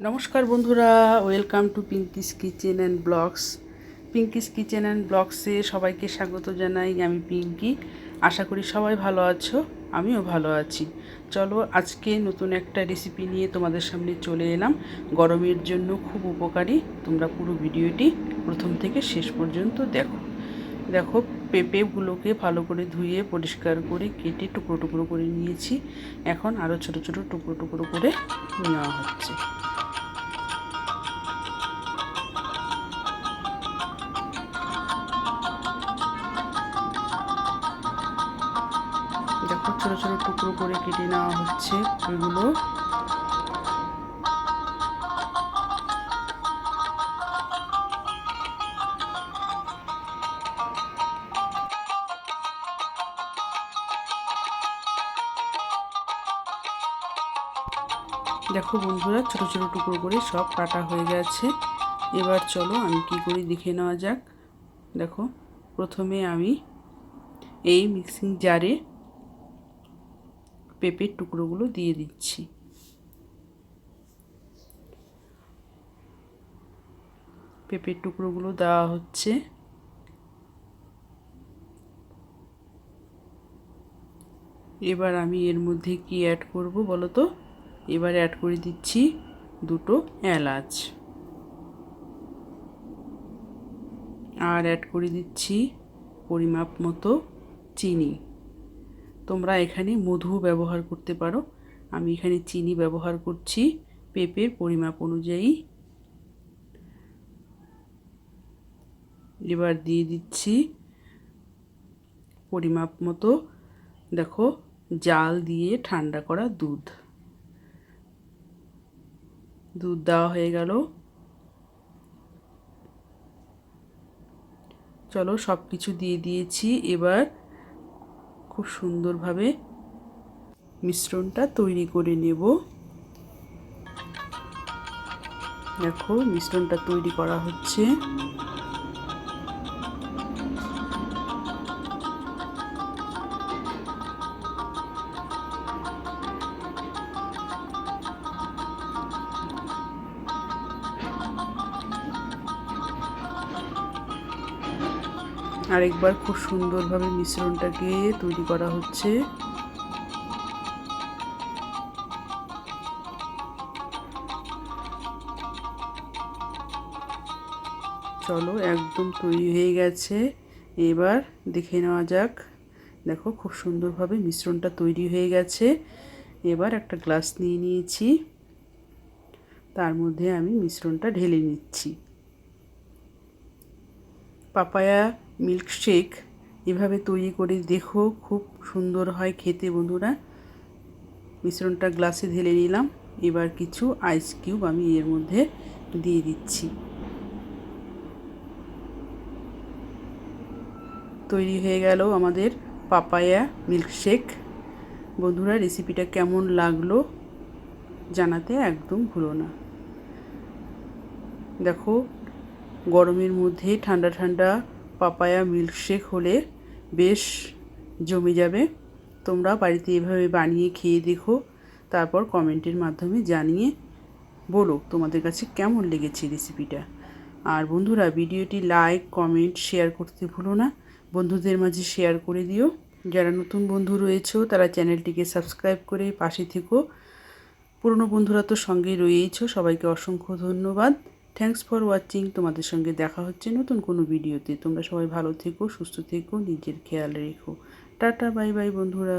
নমস্কার বন্ধুরা, welcome to Pinky's kitchen and blogs Pinky's kitchen and ব্লগসে সবাইকে স্বাগত জানাই আমি পিঙ্কি আশা করি সবাই ভালো আছো, আমিও ভালো আছি। চলো আজকে নতুন একটা রেসিপি নিয়ে তোমাদের সামনে চলে এলাম। গরমের জন্য খুব উপকারী, তোমরা পুরো ভিডিওটি প্রথম থেকে শেষ পর্যন্ত দেখো। দেখো পেঁপেগুলোকে ভালো করে ধুয়ে পরিষ্কার করে কেটে টুকরো টুকরো করে নিয়েছি। এখন আরও ছোট ছোট টুকরো টুকরো করে নেওয়া হচ্ছে। ছোট ছোট টুকরো করে কেটে নেওয়া হচ্ছে ওইগুলো। দেখো বন্ধুরা, ছোট ছোট টুকরো করে সব কাটা হয়ে গেছে। এবার চলো আমি কি করি দেখে নেওয়া যাক। দেখো, প্রথমে আমি এই মিক্সিং জারে পেঁপের টুকরোগুলো দিয়ে দিচ্ছি। পেঁপের টুকরোগুলো দেওয়া হচ্ছে। এবার আমি এর মধ্যে কি অ্যাড করব বলো তো এবার অ্যাড করে দিচ্ছি দুটো এলাচ। আর অ্যাড করে দিচ্ছি পরিমাপ মতো চিনি। তোমরা এখানে মধু ব্যবহার করতে পারো। আমি এখানে চিনি ব্যবহার করছি পেঁপের পরিমাপ অনুযায়ী। এবার দিয়ে দিচ্ছি পরিমাপ মতো। দেখো, জাল দিয়ে ঠান্ডা করা দুধ। দুধ দেওয়া হয়ে গেল। চলো সব কিছু দিয়ে দিয়েছি। এবার খুব সুন্দরভাবে মিশ্রণটা তৈরি করে নেব। দেখো মিশ্রণটা তৈরি করা হচ্ছে। আরেকবার খুব সুন্দরভাবে মিশ্রণটাকে তৈরি করা হচ্ছে। চলো, একদম তৈরি হয়ে গেছে। এবার দেখে নেওয়া যাক। দেখো, খুব সুন্দরভাবে মিশ্রণটা তৈরি হয়ে গেছে। এবার একটা গ্লাস নিয়ে নিয়েছি। তার মধ্যে আমি মিশ্রণটা ঢেলে নিচ্ছি। পাপায়া মিল্কশেক এভাবে তৈরি করে দেখো, খুব সুন্দর হয় খেতে বন্ধুরা। মিশ্রণটা গ্লাসে ঢেলে নিলাম। এবার কিছু আইস কিউব আমি এর মধ্যে দিয়ে দিচ্ছি। তৈরি হয়ে গেল আমাদের পাপায়া মিল্কশেক বন্ধুরা রেসিপিটা কেমন লাগল জানাতে একদম ভুলো না। দেখো, গরমের মধ্যে ঠান্ডা ঠান্ডা পাপায়া মিল্কশেক হলে বেশ জমে যাবে। তোমরা বাড়িতে এভাবে বানিয়ে খেয়ে দেখো, তারপর কমেন্টের মাধ্যমে জানিয়ে বলো তোমাদের কাছে কেমন লেগেছে রেসিপিটা আর বন্ধুরা, ভিডিওটি লাইক কমেন্ট শেয়ার করতে ভুলো না। বন্ধুদের মাঝে শেয়ার করে দিও। যারা নতুন বন্ধু রয়েছেও তারা চ্যানেলটিকে সাবস্ক্রাইব করে পাশে থেকো। পুরনো বন্ধুরা তো সঙ্গেই রয়েইছো, সবাইকে অসংখ্য ধন্যবাদ। থ্যাংকস ফর ওয়াচিং তোমাদের সঙ্গে দেখা হচ্ছে নতুন কোনো ভিডিওতে। তোমরা সবাই ভালো থেকো, সুস্থ থেকো, নিজের খেয়াল রেখো। টাটা, বাই বাই, বন্ধুরা।